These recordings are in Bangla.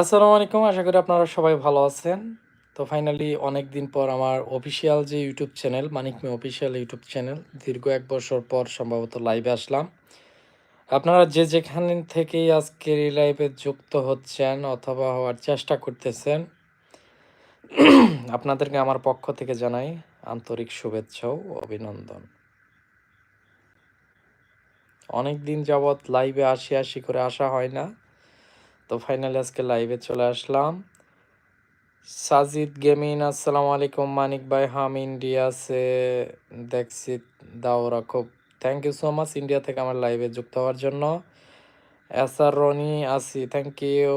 আসসালামু আলাইকুম, আশা করি আপনারা সবাই ভালো আছেন। তো ফাইনালি অনেক দিন পর আমার অফিসিয়াল যে YouTube channel Manik Mia official YouTube channel দীর্ঘ এক বছর পর সম্ভবত লাইভে আসলাম। আপনারা যে যেখান থেকেই আজকের এই লাইভে যুক্ত হচ্ছেন অথবা হওয়ার চেষ্টা করতেছেন, আপনাদেরকে আমার পক্ষ থেকে জানাই আন্তরিক শুভেচ্ছা ও অভিনন্দন। অনেক দিন যাবৎ লাইভে আসি আসি করে আসা হয় না। তো ফাইনালি আজকে লাইভে চলে আসলাম। সাজিদ গেমিন আসসালামু আলাইকুম। মানিক ভাই, হাম ইন্ডিয়া সে দেখছি দাওরা খুব। Thank you so much India থেকে আমার লাইভে যুক্ত হওয়ার জন্য। এস আর রনি আসি থ্যাংক ইউ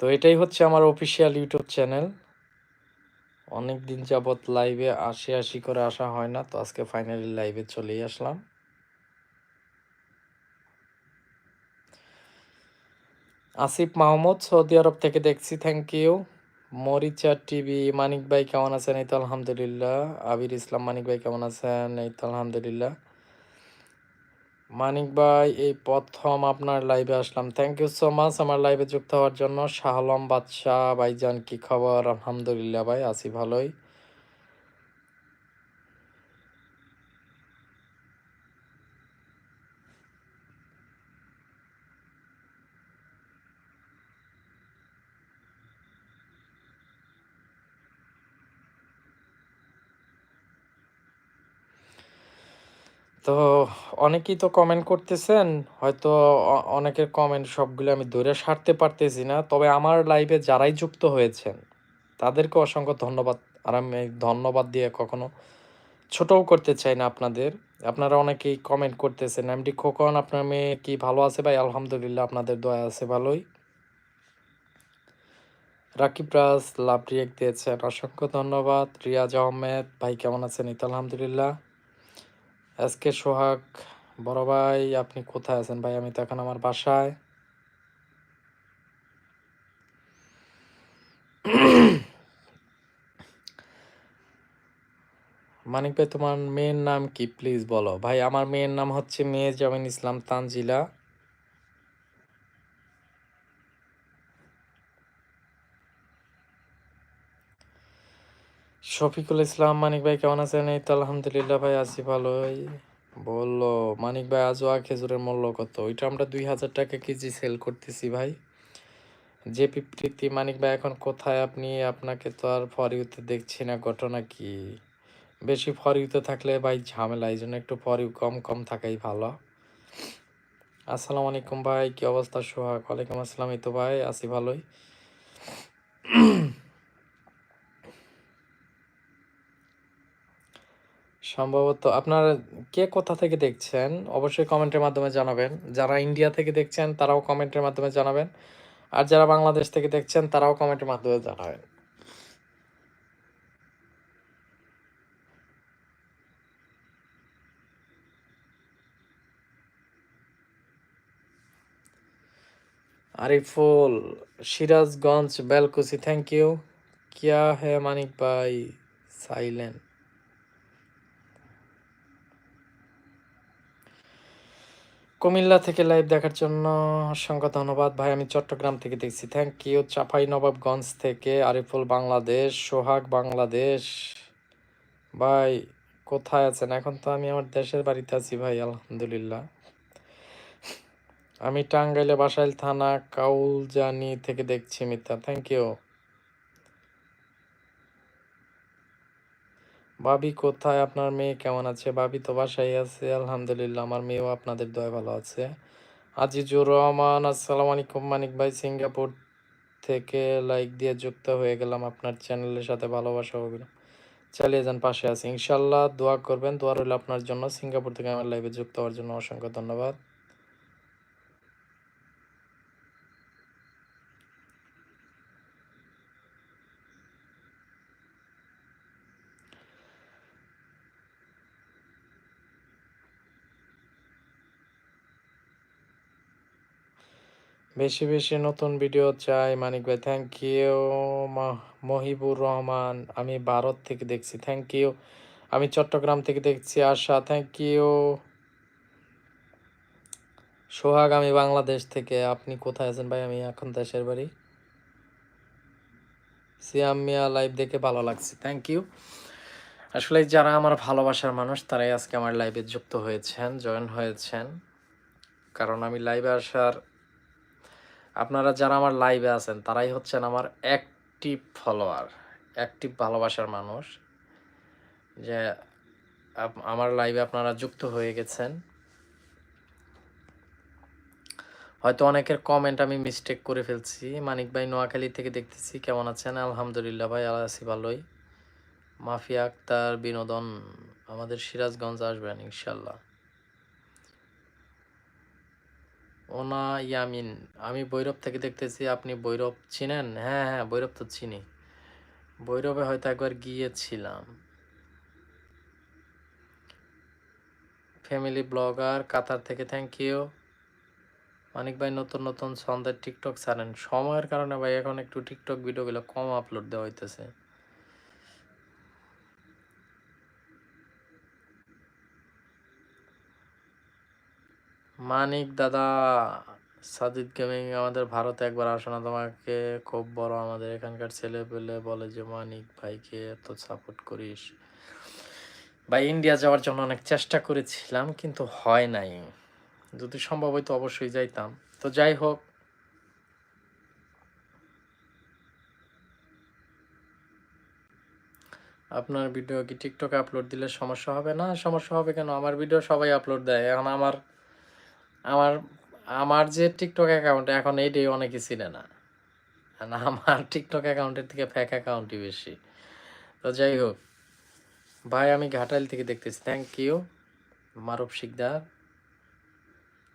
তো এটাই হচ্ছে আমার অফিসিয়াল ইউটিউব চ্যানেল অনেক দিন যাবৎ লাইভে আসি আসি করে আসা হয় না, তো আজকে ফাইনালি লাইভে চলেই আসলাম। আসিফ মাহমুদ, সৌদি আরব থেকে দেখছি thank you Moricha TV, Manik ভাই কেমন আছেন? এই তো আলহামদুলিল্লাহ। আবির ইসলাম, মানিক ভাই কেমন আছেন? এই তো আলহামদুলিল্লাহ। মানিক ভাই, এই প্রথম আপনার লাইভে আসলাম। থ্যাংক ইউ সো মাচ আমার লাইভে যুক্ত হওয়ার জন্য। শাহ আলম বাদশাহ, ভাইজান কি খবর? আলহামদুলিল্লাহ ভাই, আছি ভালোই। তো অনেকেই তো কমেন্ট করতেছেন, হয়তো অনেকের কমেন্ট সবগুলো আমি ধরে সারতে পারতেছি না, তবে আমার লাইভে যারাই যুক্ত হয়েছেন, তাদেরকে অসংখ্য ধন্যবাদ। আর আমি ধন্যবাদ দিয়ে কখনো ছোটও করতে চাই না আপনাদের। আপনারা অনেকেই কমেন্ট করতেছেন এমডি খোকন, আপনার মেয়ে কি ভালো আছে ভাই? আলহামদুলিল্লাহ আপনাদের দয়া আছে ভালোই। রাকিব রাজ, লাভ রিয়েক দিয়েছেন, অসংখ্য ধন্যবাদ। রিয়াজ আহমেদ, ভাই কেমন আছেন? এই তো আলহামদুলিল্লাহ। আজকে সোহাগ, বড় ভাই, আপনি কোথায় আছেন? ভাই, আমি তো এখন আমার বাসায়। মানিক ভাই, তোমার মেয়ের নাম কি? প্লিজ বলো। ভাই, আমার মেয়ের নাম হচ্ছে মেয়ে জামিন ইসলাম তানজিলা। শফিকুল ইসলাম, মানিক ভাই কেমন আছেন? এই তো আলহামদুলিল্লাহ ভাই, আছি ভালোই। বলল, মানিক ভাই আজোয়া খেজুরের মূল্য কত? ওইটা আমরা দুই হাজার টাকা কেজি সেল করতেছি ভাই। যে প্রীতি, মানিক ভাই, এখন কোথায় আপনি? আপনাকে তো আর ফর ইউতে দেখছি না, ঘটনা কি? বেশি ফর ইউতে থাকলে ভাই ঝামেলা এই জন্য একটু ফর ইউ কম কম থাকাই ভালো। আসসালামু আলাইকুম ভাই, কি অবস্থা সোহাগ? ওয়ালাইকুম আসসালাম, এই তো ভাই, আছি ভালোই। সম্ভবত আপনার কে কোথা থেকে দেখছেন, অবশ্যই কমেন্টের মাধ্যমে জানাবেন। যারা ইন্ডিয়া থেকে দেখছেন, তারাও কমেন্টের মাধ্যমে জানাবেন। আর যারা বাংলাদেশ থেকে দেখছেন, তারাও কমেন্টের মাধ্যমে জানাবেন। আরিফুল, সিরাজগঞ্জ, বেলকুচি থ্যাংক ইউ কিয়া হে মানিক ভাই সাইলেন্ট কুমিল্লা থেকে লাইভ দেখার জন্য অসংখ্য ধন্যবাদ। ভাই, আমি চট্টগ্রাম থেকে দেখছি। থ্যাংক ইউ চাপাই নবাবগঞ্জ থেকে আরিফুল বাংলাদেশ, সোহাগ বাংলাদেশ। ভাই, কোথায় আছেন? এখন তো আমি আমার দেশের বাড়িতে আছি ভাই, আলহামদুলিল্লাহ। আমি টাঙ্গাইলে বাসাইল থানা, কাউলজানি থেকে দেখছি মিথ্যা। থ্যাংক ইউ ভাবি, কোথায় আপনার মেয়ে? কেমন আছে? ভাবি তো বাসায় আছে, আলহামদুলিল্লাহ। আমার মেয়েও আপনাদের দয়া ভালো আছে। আজিজুর রহমান, আসসালামু আলাইকুম। মানিক ভাই, সিঙ্গাপুর থেকে লাইক দিয়ে যুক্ত হয়ে গেলাম আপনার চ্যানেলের সাথে। ভালোবাসা অভিনয়। চালিয়ে যান, পাশে আছে। ইনশাল্লাহ দোয়া করবেন। দোয়া রইল আপনার জন্য। সিঙ্গাপুর থেকে আমার লাইভে যুক্ত হওয়ার জন্য অসংখ্য ধন্যবাদ। বেশি বেশি নতুন ভিডিও চাই। মানিক ভাই থ্যাংক ইউ মহিবুর রহমান। আমি ভারত থেকে দেখছি থ্যাংক ইউ আমি চট্টগ্রাম থেকে দেখছি, আশা থ্যাংক ইউ সোহাগ, আমি বাংলাদেশ থেকে। আপনি কোথায় আছেন ভাই? আমি এখন দেশের বাড়ি। সিয়াম মিয়া লাইভ দেখে ভালো লাগছে থ্যাংক ইউ আসলে যারা আমার ভালোবাসার মানুষ, তারাই আজকে আমার লাইভে যুক্ত হয়েছেন জয়েন হয়েছেন। কারণ আমি লাইভে আসার আপনারা যারা আমার লাইভে আছেন, তারাই হচ্ছেন আমার অ্যাক্টিভ ফলোয়ার অ্যাক্টিভ ভালোবাসার মানুষ। যে আমার লাইভে আপনারা যুক্ত হয়ে গেছেন। হয়তো অনেকের কমেন্ট আমি মিস্টেক করে ফেলছি। মানিক ভাই নোয়াখালী থেকে দেখতেছি, কেমন আছেন? আলহামদুলিল্লাহ ভাই, আল্লাহ আছি ভালোই। মাফিয়া আক্তার বিনোদন আমাদের সিরাজগঞ্জ আসবেন ইনশাল্লাহ ওনা ইয়ামিন। আমি বৈরব থেকে দেখতেছি আপনি বৈরব চিনেন? হ্যাঁ হ্যাঁ বৈরব তো চিনি। বৈরবে হয়তো একবার গিয়েছিলাম। ফ্যামিলি ব্লগার, কাতার থেকে থ্যাংক ইউ মানিক ভাই, নতুন নতুন ছন্দের টিকটক ছাড়েন। সময়ের কারণে ভাই, এখন একটু টিকটক ভিডিওগুলো কম আপলোড দেওয়া হইতেছে। মানিক দাদা সাদিদ গেমিং, আমাদের ভারতে একবার আসো না তোমাকে খুব বড় আমাদের এখানকার ছেলে পেলে বলে যে, মানিক ভাইকে এত সাপোর্ট করিস। ভাই ইন্ডিয়া যাওয়ার জন্য অনেক চেষ্টা করেছিলাম, কিন্তু হয় নাই। যদি সম্ভব হইতো অবশ্যই যাইতাম। তো যাই হোক। আপনার ভিডিও কি টিকটকে আপলোড দিলে সমস্যা হবে না? সমস্যা হবে কেন? আমার ভিডিও সবাই আপলোড দেয়। এখন আমার আমার আমার যে টিকটক অ্যাকাউন্ট এখন এইটাই অনেকে চিনে না। আমার টিকটক অ্যাকাউন্টের থেকে ফ্যাক অ্যাকাউন্টই বেশি। তো যাই হোক, ভাই আমি ঘাটাইল থেকে দেখতেছি। Thank you Maruf Sikdar.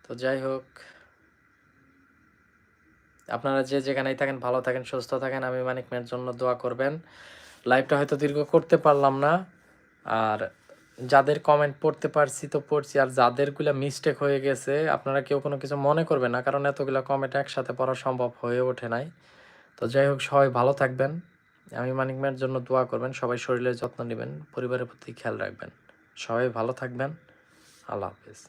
তো যাই হোক, আপনারা যে যেখানেই থাকেন, ভালো থাকেন, সুস্থ থাকেন, আমি মানিক মেয়ের জন্য দোয়া করবেন। লাইভটা হয়তো দীর্ঘ করতে পারলাম না। আর যাদের কমেন্ট পড়তে পারছি তো পড়ছি, আর যাদেরগুলো মিস্টেক হয়ে গেছে, আপনারা কেউ কোনো কিছু মনে করবেন না, কারণ এতগুলো কমেন্ট একসাথে পড়া সম্ভব হয়ে ওঠে নাই। তো যাই হোক, সবাই ভালো থাকবেন। আমি মানিক মেয়ের জন্য দোয়া করবেন, সবাই শরীরের যত্ন নেবেন, পরিবারের প্রতি খেয়াল রাখবেন। সবাই ভালো থাকবেন। আল্লাহ হাফেজ।